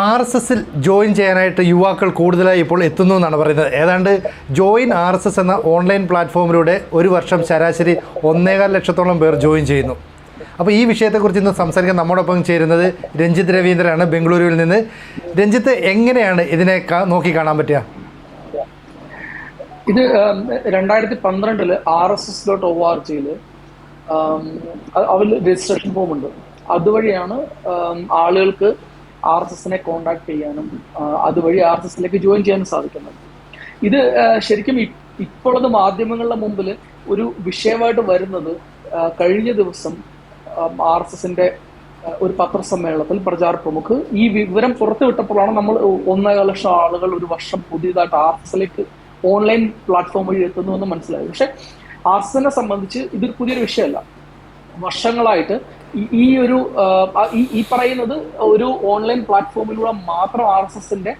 R S എസിൽ join ചെയ്യാനായിട്ട് യുവാക്കൾ കൂടുതലായി ഇപ്പോൾ എത്തുന്നു എന്നാണ് പറയുന്നത്. ഏതാണ്ട് ജോയിൻ ആർ എസ് എസ് എന്ന ഓൺലൈൻ പ്ലാറ്റ്ഫോമിലൂടെ ഒരു വർഷം ശരാശരി ഒന്നേകാൽ ലക്ഷത്തോളം പേർ ജോയിൻ ചെയ്യുന്നു. അപ്പോൾ ഈ വിഷയത്തെക്കുറിച്ച് ഇന്ന് സംസാരിക്കാൻ നമ്മോടൊപ്പം ചേരുന്നത് രഞ്ജിത്ത് രവീന്ദ്രനാണ് ബംഗളൂരുവിൽ നിന്ന്. രഞ്ജിത്ത് എങ്ങനെയാണ് ഇതിനെ നോക്കി കാണാൻ പറ്റുക? ഇത് രണ്ടായിരത്തി പന്ത്രണ്ടിൽ R S S dot O R ജിയിൽ അതിൽ രജിസ്ട്രേഷൻ ഫോം ഉണ്ട് അതുവഴിയാണ് ആളുകൾക്ക് ആർ എസ് എസിനെ കോണ്ടാക്ട് ചെയ്യാനും അതുവഴി ആർ എസ് എസിലേക്ക് ജോയിൻ ചെയ്യാനും സാധിക്കുന്നത് ഇത് ശരിക്കും ഇപ്പോഴത്തെ ഇപ്പോഴത് മാധ്യമങ്ങളുടെ മുമ്പിൽ ഒരു വിഷയമായിട്ട് വരുന്നത് കഴിഞ്ഞ ദിവസം ആർ എസ് എസിന്റെ ഒരു പത്രസമ്മേളനത്തിൽ പ്രചാര പ്രമുഖ് ഈ വിവരം പുറത്തുവിട്ടപ്പോഴാണ് നമ്മൾ ഒന്നര ലക്ഷം ആളുകൾ ഒരു വർഷം പുതിയതായിട്ട് ആർ എസ് എസിലേക്ക് ഓൺലൈൻ പ്ലാറ്റ്ഫോം വഴി എത്തുന്നു എന്ന് പക്ഷെ ആർ എസ് എസിനെ സംബന്ധിച്ച് ഇതൊരു പുതിയൊരു വിഷയമല്ല. വർഷങ്ങളായിട്ട് ഈ- ഒരു ഈ പറയുന്നത് ഒരു ഓൺലൈൻ പ്ലാറ്റ്ഫോമിലൂടെ മാത്രം ആർ എസ് എസിന്റെ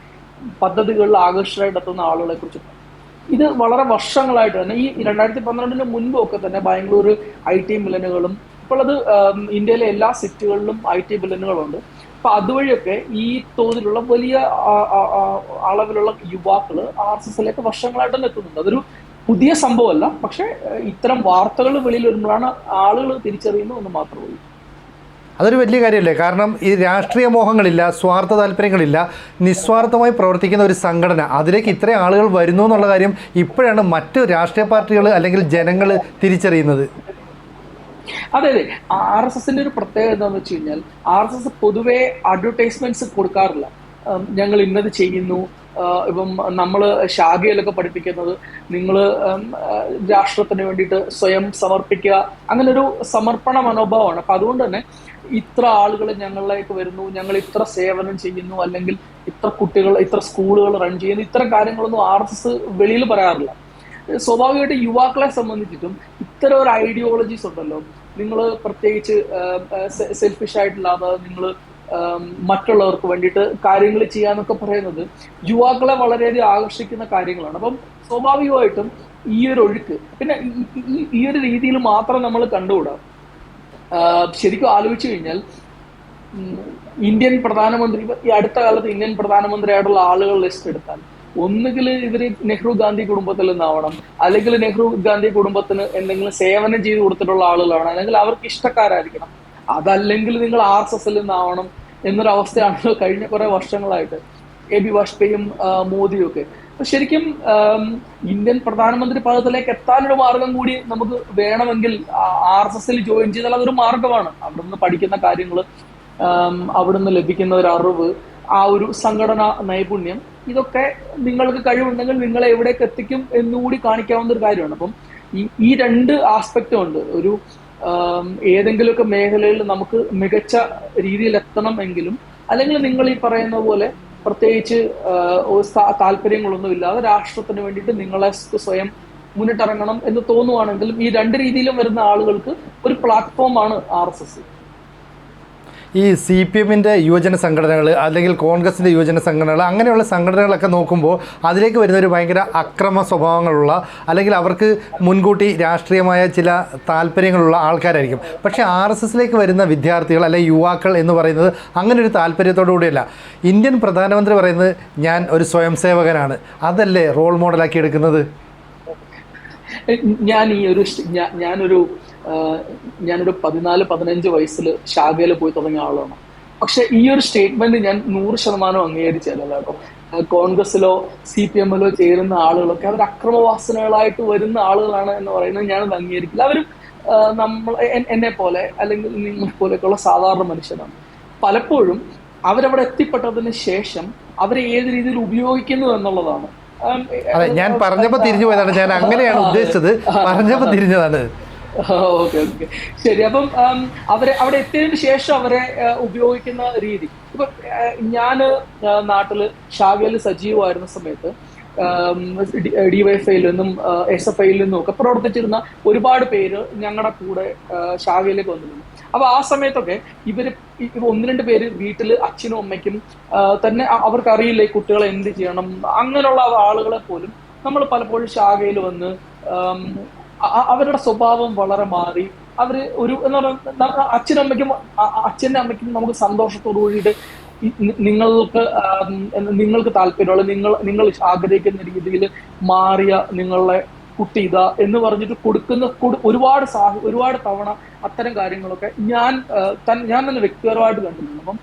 പദ്ധതികളിൽ ആകർഷകരായിട്ട് എത്തുന്ന ആളുകളെ കുറിച്ച്. ഇത് വളരെ വർഷങ്ങളായിട്ട് തന്നെ ഈ രണ്ടായിരത്തി പന്ത്രണ്ടിന് മുൻപൊക്കെ തന്നെ ബാംഗ്ലൂർ ഐ ടി മില്ലനുകളും ഇപ്പോൾ അത് ഇന്ത്യയിലെ എല്ലാ സിറ്റികളിലും ഐ ടി മില്ലനുകളുണ്ട്. അപ്പൊ അതുവഴിയൊക്കെ ഈ തോതിലുള്ള വലിയ അളവിലുള്ള യുവാക്കൾ ആർ എസ് എസിലേക്ക് വർഷങ്ങളായിട്ട് തന്നെ എത്തുന്നുണ്ട്. അതൊരു പുതിയ സംഭവമല്ല പക്ഷെ ഇത്തരം വാർത്തകൾ വെളിയിൽ വരുമ്പോഴാണ് ആളുകൾ തിരിച്ചറിയുന്നത് എന്ന് മാത്രമേ ഉള്ളൂ. അതൊരു വലിയ കാര്യമല്ലേ? കാരണം ഈ രാഷ്ട്രീയ മോഹങ്ങളില്ല സ്വാർത്ഥ താല്പര്യങ്ങളില്ല നിസ്വാർത്ഥമായി പ്രവർത്തിക്കുന്ന ഒരു സംഘടന. അതിലേക്ക് ഇത്രയും ആളുകൾ വരുന്നു എന്നുള്ള കാര്യം ഇപ്പോഴാണ് മറ്റ് രാഷ്ട്രീയ പാർട്ടികൾ അല്ലെങ്കിൽ ജനങ്ങൾ തിരിച്ചറിയുന്നത്. അതെ അതെ. ആർ എസ് എസിന്റെ ഒരു പ്രത്യേകത എന്താണെന്ന് വെച്ച് കഴിഞ്ഞാൽ ആർ എസ് എസ് പൊതുവെ അഡ്വർടൈസ്മെന്റ്സ് കൊടുക്കാറില്ല. ഞങ്ങൾ ഇന്നത് ചെയ്യുന്നു. ഇപ്പം നമ്മൾ ശാഖയിലൊക്കെ പഠിപ്പിക്കുന്നത് നിങ്ങൾ രാഷ്ട്രത്തിന് വേണ്ടിയിട്ട് സ്വയം സമർപ്പിക്കുക. അങ്ങനെ ഒരു സമർപ്പണ മനോഭാവമാണ്. അപ്പൊ അതുകൊണ്ട് തന്നെ ഇത്ര ആളുകൾ ഞങ്ങളിലേക്ക് വരുന്നു ഞങ്ങൾ ഇത്ര സേവനം ചെയ്യുന്നു അല്ലെങ്കിൽ ഇത്ര കുട്ടികൾ ഇത്ര സ്കൂളുകൾ റൺ ചെയ്യുന്നു ഇത്ര കാര്യങ്ങളൊന്നും ആർ എസ് എസ് വെളിയിൽ പറയാറില്ല. സ്വാഭാവികമായിട്ട് യുവാക്കളെ സംബന്ധിച്ചിട്ടും ഇത്തരം ഒരു ഐഡിയോളജീസ് ഉണ്ടല്ലോ. നിങ്ങൾ പ്രത്യേകിച്ച് സെൽഫിഷ് ആയിട്ടില്ലാതെ നിങ്ങൾ മറ്റുള്ളവർക്ക് വേണ്ടിയിട്ട് കാര്യങ്ങൾ ചെയ്യാന്നൊക്കെ പറയുന്നത് യുവാക്കളെ വളരെയധികം ആകർഷിക്കുന്ന കാര്യങ്ങളാണ്. അപ്പം സ്വാഭാവികമായിട്ടും ഈ ഒരു ഒഴുക്ക് പിന്നെ ഈ- ഒരു രീതിയിൽ മാത്രം നമ്മൾ കണ്ടുകൂടാ. ശരിക്കും ആലോചിച്ചു കഴിഞ്ഞാൽ ഇന്ത്യൻ പ്രധാനമന്ത്രി ഈ അടുത്ത കാലത്ത് ഇന്ത്യൻ പ്രധാനമന്ത്രിയായിട്ടുള്ള ആളുകൾ ലിസ്റ്റ് എടുത്താൽ ഒന്നുകിൽ ഇവർ നെഹ്റു ഗാന്ധി കുടുംബത്തിൽ നിന്നാവണം അല്ലെങ്കിൽ നെഹ്റു ഗാന്ധി കുടുംബത്തിന് എന്തെങ്കിലും സേവനം ചെയ്ത് കൊടുത്തിട്ടുള്ള ആളുകളാണ് അല്ലെങ്കിൽ അവർക്ക് ഇഷ്ടക്കാരായിരിക്കണം. അതല്ലെങ്കിൽ നിങ്ങൾ ആർ എസ് എസിൽ നിന്നാവണം എന്നൊരു അവസ്ഥയാണല്ലോ കഴിഞ്ഞ കുറെ വർഷങ്ങളായിട്ട്. എ ബി വാജ്പേയും മോദിയും ഒക്കെ അപ്പൊ ശരിക്കും ഇന്ത്യൻ പ്രധാനമന്ത്രി പദത്തിലേക്ക് എത്താനൊരു മാർഗം കൂടി നമുക്ക് വേണമെങ്കിൽ ആർ എസ് എസിൽ ജോയിൻ ചെയ്താൽ അതൊരു മാർഗമാണ്. അവിടുന്ന് പഠിക്കുന്ന കാര്യങ്ങൾ അവിടുന്ന് ലഭിക്കുന്ന ഒരു അറിവ് ആ ഒരു സംഘടനാ നൈപുണ്യം ഇതൊക്കെ നിങ്ങൾക്ക് കഴിവുണ്ടെങ്കിൽ നിങ്ങളെ എവിടേക്ക് എത്തിക്കും എന്നുകൂടി കാണിക്കാവുന്ന ഒരു കാര്യമാണ്. അപ്പം ഈ രണ്ട് ആസ്പെക്റ്റും ഉണ്ട് ഒരു ഏതെങ്കിലുമൊക്കെ മേഖലയിൽ നമുക്ക് മികച്ച രീതിയിൽ എത്തണം എങ്കിലും അല്ലെങ്കിൽ നിങ്ങൾ ഈ പറയുന്ന പോലെ പ്രത്യേകിച്ച് താല്പര്യങ്ങളൊന്നും ഇല്ലാതെ രാഷ്ട്രത്തിന് വേണ്ടിയിട്ട് നിങ്ങളെ സ്വയം മുന്നിട്ടിറങ്ങണം എന്ന് തോന്നുവാണെങ്കിലും ഈ രണ്ട് രീതിയിലും വരുന്ന ആളുകൾക്ക് ഒരു പ്ലാറ്റ്ഫോമാണ് ആർ എസ് എസ്. ഈ സി പി എമ്മിന്റെ യുവജന സംഘടനകൾ അല്ലെങ്കിൽ കോൺഗ്രസിന്റെ യുവജന സംഘടനകൾ അങ്ങനെയുള്ള സംഘടനകളൊക്കെ നോക്കുമ്പോൾ അതിലേക്ക് വരുന്ന ഒരു ഭയങ്കര അക്രമ സ്വഭാവങ്ങളുള്ള അല്ലെങ്കിൽ അവർക്ക് മുൻകൂട്ടി രാഷ്ട്രീയമായ ചില താല്പര്യങ്ങളുള്ള ആൾക്കാരായിരിക്കും. പക്ഷേ ആർ എസ് എസിലേക്ക് വരുന്ന വിദ്യാർത്ഥികൾ അല്ലെങ്കിൽ യുവാക്കൾ എന്ന് പറയുന്നത് അങ്ങനെ ഒരു താല്പര്യത്തോടു കൂടിയല്ല. ഇന്ത്യൻ പ്രധാനമന്ത്രി പറയുന്നത് ഞാൻ ഒരു സ്വയം സേവകനാണ് അതല്ലേ റോൾ മോഡലാക്കി എടുക്കുന്നത്? ഞാൻ ഈ ഒരു ഞാനൊരു ഞാനൊരു പതിനാല് പതിനഞ്ച് വയസ്സിൽ ശാഖയിൽ പോയി തുടങ്ങിയ ആളാണ്. പക്ഷെ ഈ ഒരു സ്റ്റേറ്റ്മെന്റ് ഞാൻ നൂറ് ശതമാനം അംഗീകരിച്ചല്ല കേട്ടോ. കോൺഗ്രസിലോ സി പി എമ്മിലോ ചേരുന്ന ആളുകളൊക്കെ അവർ അക്രമവാസനകളായിട്ട് വരുന്ന ആളുകളാണ് എന്ന് പറയുന്നത് ഞാനത് അംഗീകരിക്കില്ല. അവരും നമ്മൾ എന്നെ പോലെ അല്ലെങ്കിൽ നിങ്ങളെ പോലെയൊക്കെയുള്ള സാധാരണ മനുഷ്യരാണ്. പലപ്പോഴും അവരവിടെ എത്തിപ്പെട്ടതിന് ശേഷം അവരെ ഏത് രീതിയിൽ ഉപയോഗിക്കുന്നു എന്നുള്ളതാണ്. അതെ ഞാൻ പറഞ്ഞപ്പോൾ തിരിഞ്ഞു പോയതാണ്. ഞാൻ അങ്ങനെയാണ് ഉദ്ദേശിച്ചത്. പറഞ്ഞപ്പോൾ തിരിഞ്ഞതാണ്. Okay okay. ശരി അപ്പം അവരെ അവിടെ എത്തിയതിനു ശേഷം അവരെ ഉപയോഗിക്കുന്ന രീതി. ഇപ്പൊ ഞാൻ നാട്ടിൽ ഷാവിയൽ സജീവമായിരുന്ന സമയത്ത് ഡിവൈഫൈയിൽ നിന്നും എസ് എഫ് ഐയിൽ നിന്നും ഒക്കെ പ്രവർത്തിച്ചിരുന്ന ഒരുപാട് പേര് ഞങ്ങളുടെ കൂടെ ഷാവിയയിലേക്ക് വന്നിരുന്നു. അപ്പൊ ആ സമയത്തൊക്കെ ഇവർ ഒന്ന് രണ്ട് പേര് വീട്ടിൽ അച്ഛനും അമ്മയ്ക്കും തന്നെ അവർക്കറിയില്ല ഈ കുട്ടികളെ എന്ത് ചെയ്യണം അങ്ങനെയുള്ള ആളുകളെ പോലും നമ്മൾ പലപ്പോഴും ശാഖയിൽ വന്ന് അവരുടെ സ്വഭാവം വളരെ മാറി. അവർ ഒരു എന്ന് പറഞ്ഞാൽ അച്ഛനും അമ്മയ്ക്കും അച്ഛനും അമ്മയ്ക്കും നമുക്ക് സന്തോഷത്തോടു കൂടിയിട്ട് നിങ്ങൾക്ക് നിങ്ങൾക്ക് താല്പര്യമുള്ള നിങ്ങൾ നിങ്ങൾ ആഗ്രഹിക്കുന്ന രീതിയിൽ മാറിയ നിങ്ങളെ കുട്ടി ഇതാ എന്ന് പറഞ്ഞിട്ട് കൊടുക്കുന്ന കൊടു- ഒരുപാട് സാഹ ഒരുപാട് തവണ അത്തരം കാര്യങ്ങളൊക്കെ ഞാൻ ഞാൻ തന്നെ വ്യക്തിപരമായിട്ട് കണ്ടിട്ടുണ്ട്. അപ്പം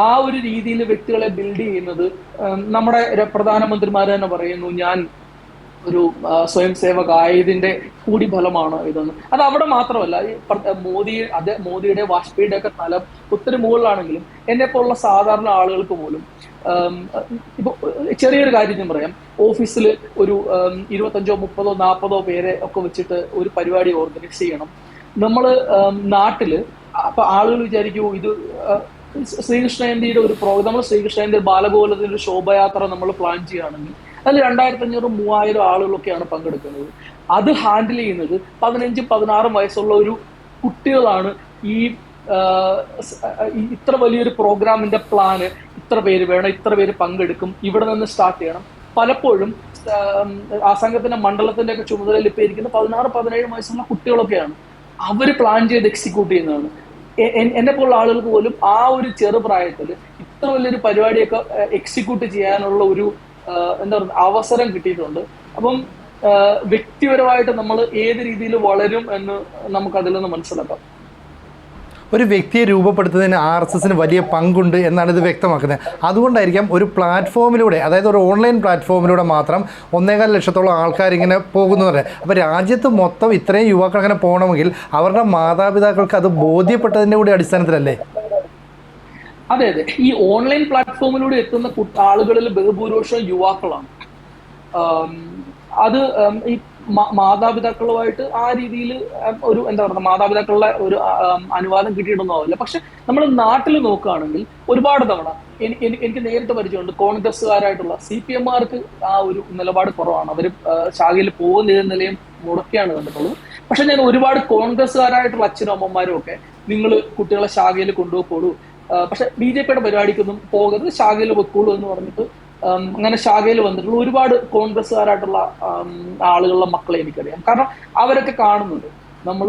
ആ ഒരു രീതിയിൽ വ്യക്തികളെ ബിൽഡ് ചെയ്യുന്നത് നമ്മുടെ പ്രധാനമന്ത്രിമാർ തന്നെ പറയുന്നു ഞാൻ ഒരു സ്വയം സേവക ആയതിന്റെ കൂടി ഫലമാണ് ഇതെന്ന്. അത് അവിടെ മാത്രമല്ല ഈ മോദി അത് മോദിയുടെ വാജ്പേയിയുടെ ഒക്കെ തലം ഒത്തിരി മുകളിലാണെങ്കിലും എന്നെ പോലുള്ള സാധാരണ ആളുകൾക്ക് പോലും ഇപ്പൊ ചെറിയൊരു കാര്യം ഞാൻ പറയാം. ഓഫീസിൽ ഒരു ഇരുപത്തഞ്ചോ മുപ്പതോ നാൽപ്പതോ പേരെ ഒക്കെ വെച്ചിട്ട് ഒരു പരിപാടി ഓർഗനൈസ് ചെയ്യണം. നമ്മൾ നാട്ടിൽ അപ്പൊ ആളുകൾ വിചാരിക്കൂ ഇത് ആ, ശ്രീകൃഷ്ണ ജയന്തിയുടെ ഒരു പ്രോഗ്രാം നമ്മൾ ശ്രീകൃഷ്ണ ജയന്തി ബാലഗോകുലത്തിന്റെ ഒരു ശോഭയാത്ര നമ്മൾ പ്ലാൻ ചെയ്യുകയാണെങ്കിൽ അതിൽ രണ്ടായിരത്തി അഞ്ഞൂറ് മൂവായിരം ആളുകളൊക്കെയാണ് പങ്കെടുക്കുന്നത്. അത് ഹാൻഡിൽ ചെയ്യുന്നത് പതിനഞ്ചും പതിനാറും വയസ്സുള്ള ഒരു കുട്ടികളാണ് ഈ ഇത്ര വലിയൊരു പ്രോഗ്രാമിന്റെ പ്ലാന് ഇത്ര പേര് വേണം ഇത്ര പേര് പങ്കെടുക്കും ഇവിടെ നിന്ന് സ്റ്റാർട്ട് ചെയ്യണം. പലപ്പോഴും ആം, സംഘത്തിന്റെ മണ്ഡലത്തിന്റെ ഒക്കെ ചുമതലയിൽ ഇപ്പൊ ഇരിക്കുന്ന പതിനാറ് പതിനേഴ് വയസ്സുള്ള കുട്ടികളൊക്കെയാണ്. അവർ പ്ലാൻ ചെയ്ത് എക്സിക്യൂട്ട് ചെയ്യുന്നതാണ്. എന്നെ പോലുള്ള ആളുകൾക്ക് പോലും ആ ഒരു ചെറുപ്രായത്തിൽ ഇത്ര വലിയൊരു പരിപാടിയൊക്കെ എക്സിക്യൂട്ട് ചെയ്യാനുള്ള ഒരു എന്താ പറയുക അവസരം കിട്ടിയിട്ടുണ്ട്. അപ്പം വ്യക്തിപരമായിട്ട് നമ്മൾ ഏത് രീതിയിൽ വളരും എന്ന് നമുക്ക് അതിൽ നിന്ന് മനസ്സിലാക്കാം. ഒരു വ്യക്തിയെ രൂപപ്പെടുത്തുന്നതിന് ആർ എസ് എസിന് വലിയ പങ്കുണ്ട് എന്നാണ് ഇത് വ്യക്തമാക്കുന്നത്. അതുകൊണ്ടായിരിക്കാം ഒരു പ്ലാറ്റ്ഫോമിലൂടെ അതായത് ഒരു ഓൺലൈൻ പ്ലാറ്റ്ഫോമിലൂടെ മാത്രം ഒന്നേകാൽ ലക്ഷത്തോളം ആൾക്കാർ ഇങ്ങനെ പോകുന്നത് അപ്പോൾ രാജ്യത്ത് മൊത്തം ഇത്രയും യുവാക്കൾ അങ്ങനെ പോകണമെങ്കിൽ അവരുടെ മാതാപിതാക്കൾക്ക് അത് ബോധ്യപ്പെട്ടതിന്റെ കൂടി അടിസ്ഥാനത്തിലല്ലേ? അതെ അതെ. ഈ ഓൺലൈൻ പ്ലാറ്റ്ഫോമിലൂടെ എത്തുന്ന ആളുകളിൽ ബഹുഭൂരിപക്ഷം യുവാക്കളാണ്. അത് ഈ മാതാപിതാക്കളുമായിട്ട് ആ രീതിയിൽ ഒരു എന്താ പറയുക മാതാപിതാക്കളുടെ ഒരു അനുവാദം കിട്ടിയിട്ടൊന്നുമില്ല പക്ഷെ നമ്മൾ നാട്ടിൽ നോക്കുകയാണെങ്കിൽ ഒരുപാട് തവണ എനി- എനി- എനിക്ക് നേരിട്ട് പരിചയമുണ്ട്. കോൺഗ്രസ്സുകാരായിട്ടുള്ള സി പി എംമാർക്ക് ആ ഒരു നിലപാട് കുറവാണ്. അവർ ശാഖയിൽ പോകുന്ന ഏത് നിലയും മുടക്കിയാണ് കണ്ടിട്ടുള്ളത്. പക്ഷെ ഞാൻ ഒരുപാട് കോൺഗ്രസ്സുകാരായിട്ടുള്ള അച്ഛനും അമ്മമാരും ഒക്കെ നിങ്ങൾ കുട്ടികളെ ശാഖയിൽ കൊണ്ടുപോയിക്കോളൂ ആ, പക്ഷെ ബി ജെ പിയുടെ പരിപാടിക്കൊന്നും പോകരുത്. ശാഖയിൽ വെക്കുള്ളൂ എന്ന് പറഞ്ഞിട്ട് അങ്ങനെ ശാഖയിൽ വന്നിട്ടുള്ള ഒരുപാട് കോൺഗ്രസ്സുകാരായിട്ടുള്ള ആളുകളുടെ മക്കളെ എനിക്കറിയാം. കാരണം അവരൊക്കെ കാണുന്നുണ്ട്. നമ്മൾ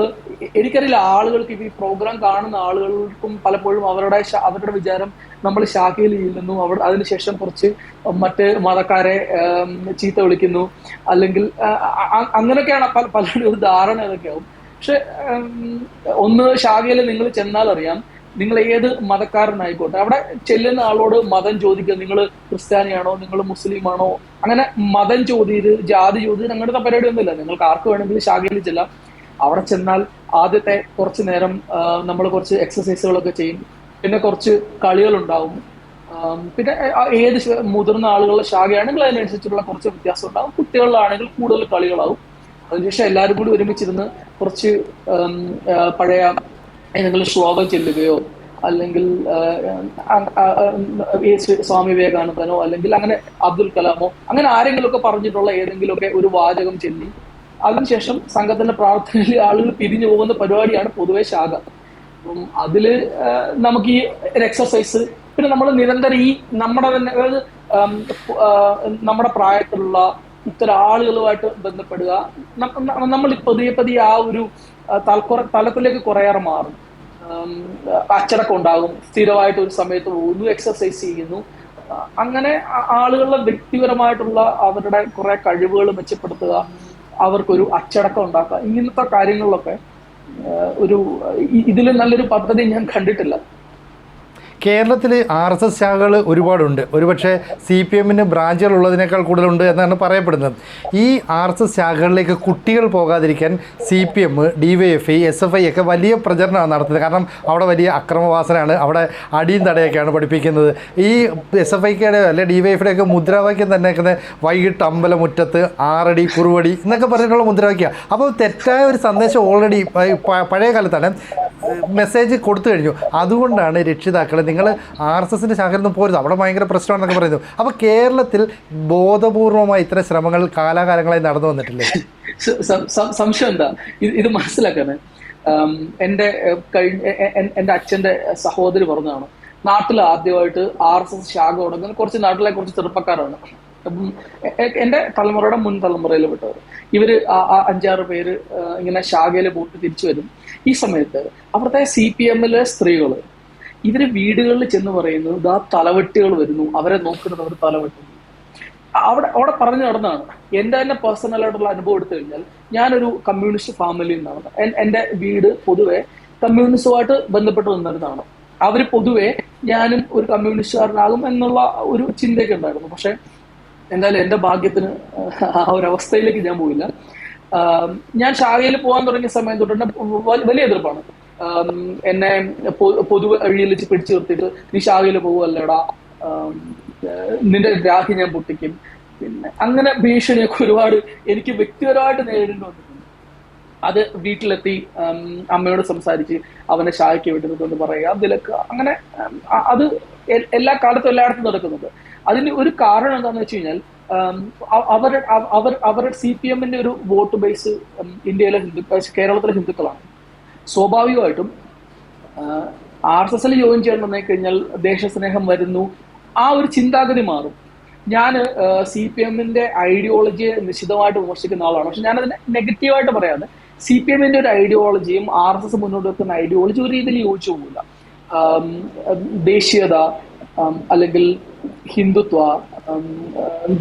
എനിക്കറിയില്ല ആളുകൾക്ക് ഈ പ്രോഗ്രാം കാണുന്ന ആളുകൾക്കും പലപ്പോഴും അവരുടെ അവരുടെ വിചാരം നമ്മൾ ശാഖയിൽ ചെല്ലുന്നു അവർ അതിനുശേഷം കുറച്ച് മറ്റ് മതക്കാരെ ചീത്ത വിളിക്കുന്നു. അല്ലെങ്കിൽ അങ്ങനെയൊക്കെയാണ് പല പലരുടെ ഒരു ധാരണ ഇതൊക്കെയാവും പക്ഷെ ഒന്ന് ശാഖയിൽ നിങ്ങൾ ചെന്നാൽ അറിയാം നിങ്ങൾ ഏത് മതക്കാരനായിക്കോട്ടെ അവിടെ ചെല്ലുന്ന ആളോട് മതം ചോദിക്കുക നിങ്ങൾ ക്രിസ്ത്യാനിയാണോ നിങ്ങൾ മുസ്ലിം ആണോ അങ്ങനെ മതം ചോദ്യത് ജാതി ചോദ്യത് അങ്ങനത്തെ പരിപാടിയൊന്നുമില്ല. നിങ്ങൾക്ക് ആർക്ക് വേണമെങ്കിലും ശാഖയിൽ ചെല്ലാം. അവിടെ ചെന്നാൽ ആദ്യത്തെ കുറച്ച് നേരം നമ്മൾ കുറച്ച് എക്സസൈസുകളൊക്കെ ചെയ്യും. പിന്നെ കുറച്ച് കളികളുണ്ടാവും. പിന്നെ ഏത് മുതിർന്ന ആളുകളുടെ ശാഖയാണെങ്കിൽ അതിനനുസരിച്ചുള്ള കുറച്ച് വ്യത്യാസം ഉണ്ടാകും കുട്ടികളിലാണെങ്കിൽ കൂടുതൽ കളികളാവും. അതിനുശേഷം എല്ലാവരും കൂടി ഒരുമിച്ചിരുന്ന് കുറച്ച് പഴയ ഏതെങ്കിലും ശ്ലോകം ചെല്ലുകയോ അല്ലെങ്കിൽ സ്വാമി വിവേകാനന്ദനോ അല്ലെങ്കിൽ അങ്ങനെ അബ്ദുൽ കലാമോ അങ്ങനെ ആരെങ്കിലുമൊക്കെ പറഞ്ഞിട്ടുള്ള ഏതെങ്കിലുമൊക്കെ ഒരു വാചകം ചെല്ലി അതിനുശേഷം സംഘത്തിന്റെ പ്രാർത്ഥനയിൽ ആളുകൾ പിരിഞ്ഞു പോകുന്ന പരിപാടിയാണ് പൊതുവെ ശാഖ. അപ്പം അതിൽ നമുക്ക് ഈ ഒരു എക്സസൈസ് പിന്നെ നമ്മൾ നിരന്തരം ഈ നമ്മുടെ തന്നെ അതായത് നമ്മുടെ പ്രായത്തിലുള്ള ഇത്തരം ആളുകളുമായിട്ട് ബന്ധപ്പെടുക നമ്മൾ പതിയെ പതിയെ ആ ഒരു തലക്കുറ തലത്തിലേക്ക് കുറയാറ് മാറും. ആം, അച്ചടക്കം ഉണ്ടാകും. സ്ഥിരമായിട്ട് ഒരു സമയത്ത് പോകുന്നു എക്സസൈസ് ചെയ്യുന്നു. അങ്ങനെ ആളുകളുടെ വ്യക്തിപരമായിട്ടുള്ള അവരുടെ കുറെ കഴിവുകൾ മെച്ചപ്പെടുത്തുക അവർക്കൊരു അച്ചടക്കം ഉണ്ടാക്കുക ഇങ്ങനത്തെ കാര്യങ്ങളിലൊക്കെ ഒരു ഇതിൽ നല്ലൊരു പദ്ധതി ഞാൻ കണ്ടിട്ടില്ല. കേരളത്തിൽ ആർ എസ് എസ് ശാഖകൾ ഒരുപാടുണ്ട്. ഒരുപക്ഷെ സി പി എമ്മിന് ബ്രാഞ്ചുകൾ ഉള്ളതിനേക്കാൾ കൂടുതലുണ്ട് എന്നാണ് പറയപ്പെടുന്നത്. ഈ ആർ എസ് എസ് ശാഖകളിലേക്ക് കുട്ടികൾ പോകാതിരിക്കാൻ C P M D Y F I S F I ഒക്കെ വലിയ പ്രചരണമാണ് നടത്തുന്നത്. കാരണം അവിടെ വലിയ അക്രമവാസനയാണ് അവിടെ അടിയും തടയൊക്കെയാണ് പഠിപ്പിക്കുന്നത്. ഈ എസ് എഫ് ഐക്കയുടെ അല്ലെ ഡി വൈ എഫിയുടെ ഒക്കെ മുദ്രാവാക്യം തന്നെ വൈകിട്ട് അമ്പലമുറ്റത്ത് ആറടി കുറുവടി എന്നൊക്കെ പറഞ്ഞിട്ടുള്ള മുദ്രാവാക്യമാണ്. അപ്പോൾ തെറ്റായ ഒരു സന്ദേശം ഓൾറെഡി പഴയ കാലത്താണ് മെസ്സേജ് കൊടുത്തു കഴിഞ്ഞു. അതുകൊണ്ടാണ് രക്ഷിതാക്കൾ നിങ്ങൾ ആർ എസ് എസിന്റെ ശാഖയിൽ നിന്ന് പോരുത് അവിടെ ഭയങ്കര പ്രശ്നമാണെന്നൊക്കെ പറയുന്നു. അപ്പോൾ കേരളത്തിൽ ബോധപൂർവമായി ഇത്തരം ശ്രമങ്ങൾ കാലാകാലങ്ങളായി നടന്നു വന്നിട്ടില്ലേ? സംശയം എന്താ? ഇത് ഇത് എന്റെ കഴിഞ്ഞ എന്റെ അച്ഛന്റെ സഹോദരി പറഞ്ഞതാണ്. നാട്ടിൽ ആദ്യമായിട്ട് ആർ എസ് എസ് ശാഖ തുടങ്ങുന്ന കുറച്ച് നാട്ടിലെ കുറച്ച് ചെറുപ്പക്കാരാണ്. എന്റെ തലമുറയുടെ മുൻ തലമുറയിൽ പെട്ടവർ ഇവർ അഞ്ചാറ് പേര് ഇങ്ങനെ ശാഖയിൽ പോയിട്ട് തിരിച്ചു വരും. ഈ സമയത്ത് അവിടുത്തെ സി പി എമ്മിലെ സ്ത്രീകൾ ഇവർ വീടുകളിൽ ചെന്ന് പറയുന്നത് ഇതാ തലവെട്ടുകൾ വരുന്നു അവരെ നോക്കുന്നത് അവർ തലവെട്ടുന്നു. അവിടെ അവിടെ പറഞ്ഞു നടന്നാണ് എന്റെ തന്നെ പേഴ്സണലായിട്ടുള്ള അനുഭവം എടുത്തു കഴിഞ്ഞാൽ ഞാനൊരു കമ്മ്യൂണിസ്റ്റ് ഫാമിലിയിൽ നിന്നാണ് എന്റെ വീട് പൊതുവെ കമ്മ്യൂണിസ്റ്റുമായിട്ട് ബന്ധപ്പെട്ട് നിന്നിരുന്നതാണ്. അവർ പൊതുവെ ഞാനും ഒരു കമ്മ്യൂണിസ്റ്റുകാരനാകും എന്നുള്ള ഒരു ചിന്തയൊക്കെ ഉണ്ടായിരുന്നു. പക്ഷെ എന്തായാലും എന്റെ ഭാഗ്യത്തിന് ആ ഒരു അവസ്ഥയിലേക്ക് ഞാൻ പോയില്ല. ഞാൻ ശാഖയിൽ പോകാൻ തുടങ്ങിയ സമയം തൊട്ട് വലിയ എതിർപ്പാണ്. എന്നെ പൊ- പൊതു വഴിയിൽ വെച്ച് പിടിച്ചു നിർത്തിയിട്ട് നീ ശാഖയിൽ പോകുമല്ലേടാ നിന്റെ രാഖി ഞാൻ പൊട്ടിക്കും. പിന്നെ അങ്ങനെ ഭീഷണിയൊക്കെ ഒരുപാട് എനിക്ക് വ്യക്തിപരമായിട്ട് നേരിടേണ്ടി വന്നിട്ടുണ്ട്. അത് വീട്ടിലെത്തി അമ്മയോട് സംസാരിച്ച് അവനെ ശാഖയ്ക്ക് വിട്ടിരുന്നെന്ന് പറയുക അതിലൊക്കെ അങ്ങനെ അത് എല്ലാ കാലത്തും എല്ലായിടത്തും നടക്കുന്നത് അതിന് ഒരു കാരണം എന്താണെന്ന് വെച്ച് കഴിഞ്ഞാൽ അവർ അവർ അവരുടെ സി പി എമ്മിന്റെ ഒരു വോട്ട് ബേസ് ഇന്ത്യയിലെ ഹിന്ദു കേരളത്തിലെ ഹിന്ദുക്കളാണ്. സ്വാഭാവികമായിട്ടും ആർ എസ് എസിൽ ജോയിൻ ചെയ്യാൻ വന്നു കഴിഞ്ഞാൽ ദേശസ്നേഹം വരുന്നു ആ ഒരു ചിന്താഗതി മാറും. ഞാൻ സി പി എമ്മിന്റെ ഐഡിയോളജിയെ നിശിതമായിട്ട് വിമർശിക്കുന്ന ആളാണ്. പക്ഷെ ഞാനതിനെ നെഗറ്റീവായിട്ട് പറയാതെ സി പി എമ്മിന്റെ ഒരു ഐഡിയോളജിയും ആർ എസ് എസ് മുന്നോട്ട് വെക്കുന്ന ഐഡിയോളജി ഒരു രീതിയിൽ യോജിച്ചു പോകില്ല ദേശീയത അല്ലെങ്കിൽ ഹിന്ദുത്വ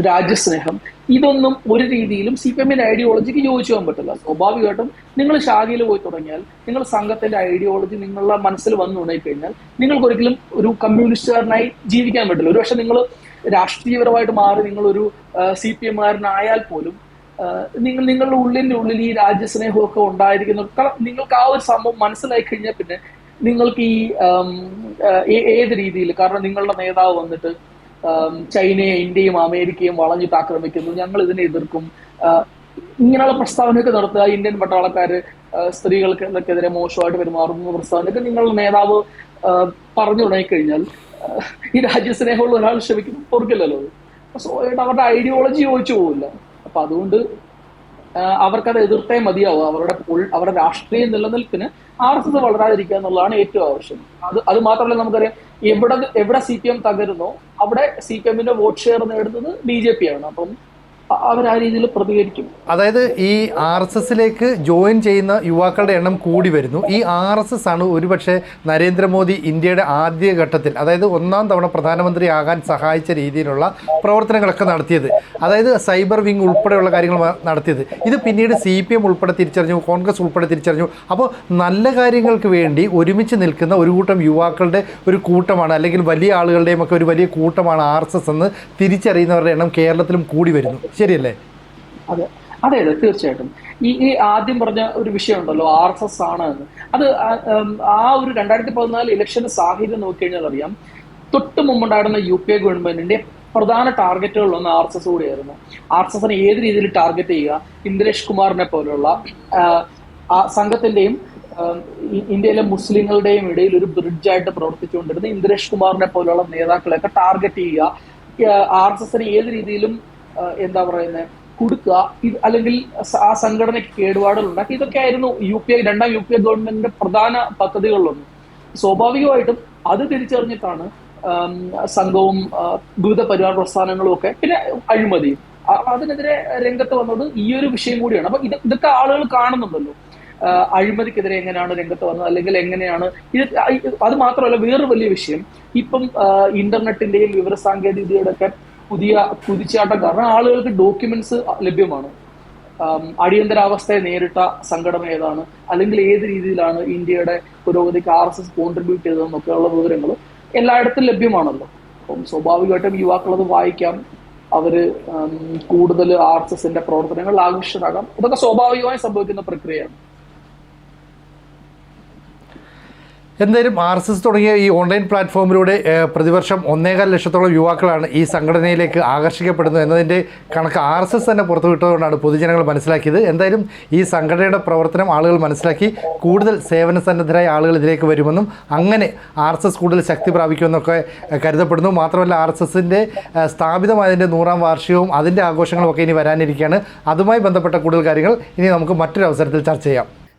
രാജ്യസ്നേഹം ഇതൊന്നും ഒരു രീതിയിലും സി പി എമ്മിന്റെ ഐഡിയോളജിക്ക് യോജിച്ചു പോകാൻ പറ്റില്ല. സ്വാഭാവികമായിട്ടും നിങ്ങൾ ശാഖയിൽ പോയി തുടങ്ങിയാൽ നിങ്ങൾ സംഘത്തിന്റെ ഐഡിയോളജി നിങ്ങളുടെ മനസ്സിൽ വന്നു തുടങ്ങിക്കഴിഞ്ഞാൽ നിങ്ങൾക്ക് ഒരിക്കലും ഒരു കമ്മ്യൂണിസ്റ്റുകാരനായി ജീവിക്കാൻ പറ്റില്ല. ഒരു പക്ഷെ നിങ്ങൾ രാഷ്ട്രീയപരമായിട്ട് മാറി നിങ്ങളൊരു സി പി എമ്മുകാരനായാൽ പോലും നിങ്ങൾ നിങ്ങളുടെ ഉള്ളിന്റെ ഉള്ളിൽ ഈ രാജ്യസ്നേഹമൊക്കെ ഉണ്ടായിരിക്കുന്നു. നിങ്ങൾക്ക് ആ ഒരു സംഭവം മനസ്സിലായി കഴിഞ്ഞാൽ പിന്നെ നിങ്ങൾക്ക് ഈ ഏത് രീതിയിൽ? കാരണം നിങ്ങളുടെ നേതാവ് വന്നിട്ട് ചൈനയും ഇന്ത്യയും അമേരിക്കയും വളഞ്ഞിട്ട് ആക്രമിക്കുന്നു. ഞങ്ങൾ ഇതിനെ എതിർക്കും. ഇങ്ങനെയുള്ള പ്രസ്താവനയൊക്കെ നടത്തുക. ഇന്ത്യൻ പട്ടാളക്കാര് ആ, സ്ത്രീകൾക്കെതിരെ മോശമായിട്ട് പെരുമാറുന്ന പ്രസ്താവനയൊക്കെ നിങ്ങളുടെ നേതാവ് പറഞ്ഞു തുടങ്ങിക്കഴിഞ്ഞാൽ കഴിഞ്ഞാൽ ഈ രാജ്യസ്നേഹമുള്ള ഒരാൾ ശ്രമിക്കുന്നു പൊറുക്കില്ലല്ലോ സോ അവരുടെ ഐഡിയോളജി ചോദിച്ചു പോകില്ല അപ്പൊ അതുകൊണ്ട് അവർക്കത് എതിർത്തേ മതിയാവും. അവരുടെ അവരുടെ രാഷ്ട്രീയ നിലനിൽപ്പിന് ആർ എസ് എസ് വളരാതിരിക്കുക എന്നുള്ളതാണ് ഏറ്റവും ആവശ്യം. അത് അത് മാത്രമല്ല നമുക്കറിയാം എവിടെ എവിടെ സി പി എം തകരുന്നോ അവിടെ സി പി എമ്മിന്റെ വോട്ട് ഷെയർ നേടുന്നത് ബി ജെ പി ആണ്. അപ്പം അവർ ആ രീതിയിൽ പ്രതികരിക്കും. അതായത് ഈ ആർ എസ് എസിലേക്ക് ജോയിൻ ചെയ്യുന്ന യുവാക്കളുടെ എണ്ണം കൂടി വരുന്നു. ഈ ആർ എസ് എസ് ആണ് ഒരുപക്ഷെ നരേന്ദ്രമോദി ഇന്ത്യയുടെ ആദ്യ ഘട്ടത്തിൽ അതായത് ഒന്നാം തവണ പ്രധാനമന്ത്രി ആകാൻ സഹായിച്ച രീതിയിലുള്ള പ്രവർത്തനങ്ങളൊക്കെ നടത്തിയത്. അതായത് സൈബർ വിങ് ഉൾപ്പെടെയുള്ള കാര്യങ്ങൾ നടത്തിയത്. ഇത് പിന്നീട് സി പി എം ഉൾപ്പെടെ തിരിച്ചറിഞ്ഞു കോൺഗ്രസ് ഉൾപ്പെടെ തിരിച്ചറിഞ്ഞു. അപ്പോൾ നല്ല കാര്യങ്ങൾക്ക് വേണ്ടി ഒരുമിച്ച് നിൽക്കുന്ന ഒരു കൂട്ടം യുവാക്കളുടെ ഒരു കൂട്ടമാണ് അല്ലെങ്കിൽ വലിയ ആളുകളുടെയും ഒക്കെ ഒരു വലിയ കൂട്ടമാണ് ആർ എസ് എസ് എന്ന് തിരിച്ചറിയുന്നവരുടെ എണ്ണം കേരളത്തിലും കൂടി വരുന്നു. ശരിയല്ലേ? അതെ. അതെ അതെ തീർച്ചയായിട്ടും. ഈ ഈ ആദ്യം പറഞ്ഞ ഒരു വിഷയമുണ്ടല്ലോ ആർ എസ് എസ് ആണ് എന്ന്. അത് ആ- ഒരു രണ്ടായിരത്തി പതിനാല് ഇലക്ഷന്റെ സാഹചര്യം നോക്കിക്കഴിഞ്ഞാൽ അറിയാം തൊട്ട് മുമ്പുണ്ടായിരുന്ന യു പി എ ഗവൺമെന്റിന്റെ പ്രധാന ടാർഗറ്റുകളിലൊന്ന് ആർ എസ് എസ് കൂടിയായിരുന്നു. ആർ എസ് എസിനെ ഏത് രീതിയിൽ ടാർഗറ്റ് ചെയ്യുക? ഇന്ദ്രേഷ് കുമാറിനെ പോലുള്ള സംഘത്തിന്റെയും ഇന്ത്യയിലെ മുസ്ലിങ്ങളുടെയും ഇടയിൽ ഒരു ബ്രിഡ്ജായിട്ട് പ്രവർത്തിച്ചുകൊണ്ടിരുന്ന ഇന്ദ്രേഷ് കുമാറിനെ പോലുള്ള നേതാക്കളെയൊക്കെ ടാർഗറ്റ് ചെയ്യുക. ആർ എസ് എസിനെ ഏത് രീതിയിലും എന്താ പറയുന്നത് കൊടുക്കുക. അല്ലെങ്കിൽ ആ സംഘടനയ്ക്ക് കേടുപാടുകൾ ഉണ്ടാക്കി ഇതൊക്കെ ആയിരുന്നു യു പി ഐ രണ്ടാം യു പി ഐ ഗവൺമെന്റിന്റെ പ്രധാന പദ്ധതികളിലൊന്നും. സ്വാഭാവികമായിട്ടും അത് തിരിച്ചറിഞ്ഞിട്ടാണ് സംഘവും ദുരിത പരിവാർ പ്രസ്ഥാനങ്ങളും ഒക്കെ പിന്നെ അഴിമതിയും അതിനെതിരെ രംഗത്ത് വന്നത് ഈ ഒരു വിഷയം കൂടിയാണ്. അപ്പൊ ഇത് ഇതൊക്കെ ആളുകൾ കാണുന്നുണ്ടല്ലോ. അഴിമതിക്കെതിരെ എങ്ങനെയാണ് രംഗത്ത് വന്നത്? അല്ലെങ്കിൽ എങ്ങനെയാണ് ഇത് അത് മാത്രമല്ല വേറൊരു വലിയ വിഷയം. ഇപ്പം ഇന്റർനെറ്റിന്റെയും വിവരസാങ്കേതികതയുടെ ഒക്കെ പുതിയ കുതിച്ചാട്ടം കാരണം ആളുകൾക്ക് ഡോക്യുമെന്റ്സ് ലഭ്യമാണ്. അടിയന്തരാവസ്ഥയെ നേരിട്ട സംഘടന ഏതാണ്? അല്ലെങ്കിൽ ഏത് രീതിയിലാണ് ഇന്ത്യയുടെ പുരോഗതിക്ക് ആർ എസ് എസ് കോൺട്രിബ്യൂട്ട് ചെയ്തതെന്നൊക്കെയുള്ള വിവരങ്ങൾ എല്ലായിടത്തും ലഭ്യമാണല്ലോ. അപ്പം സ്വാഭാവികമായിട്ടും യുവാക്കൾ അത് വായിക്കാം. അവർ കൂടുതൽ ആർ എസ് എസിന്റെ പ്രവർത്തനങ്ങളിൽ ആകർഷകരാകാം ഇതൊക്കെ സ്വാഭാവികമായി സംഭവിക്കുന്ന പ്രക്രിയയാണ്. എന്തായാലും ആർ എസ് എസ് തുടങ്ങിയ ഈ ഓൺലൈൻ പ്ലാറ്റ്ഫോമിലൂടെ പ്രതിവർഷം ഒന്നേകാൽ ലക്ഷത്തോളം യുവാക്കളാണ് ഈ സംഘടനയിലേക്ക് ആകർഷിക്കപ്പെടുന്നത് എന്നതിന്റെ കണക്ക് ആർ എസ് എസ് തന്നെ പുറത്തുവിട്ടതുകൊണ്ടാണ് പൊതുജനങ്ങൾ മനസ്സിലാക്കിയത്. എന്തായാലും ഈ സംഘടനയുടെ പ്രവർത്തനം ആളുകൾ മനസ്സിലാക്കി. കൂടുതൽ സേവന സന്നദ്ധരായ ആളുകൾ ഇതിലേക്ക് വരുമെന്നും അങ്ങനെ ആർ എസ് എസ് കൂടുതൽ ശക്തി പ്രാപിക്കുമെന്നൊക്കെ കരുതപ്പെടുന്നു. മാത്രമല്ല ആർ എസ് എസിന്റെ സ്ഥാപിതമായതിന്റെ നൂറാം വാർഷികവും അതിന്റെ ആഘോഷങ്ങളും ഒക്കെ ഇനി വരാനിരിക്കുകയാണ്. അതുമായി ബന്ധപ്പെട്ട കൂടുതൽ കാര്യങ്ങൾ ഇനി നമുക്ക് മറ്റൊരു അവസരത്തിൽ ചർച്ച ചെയ്യാം.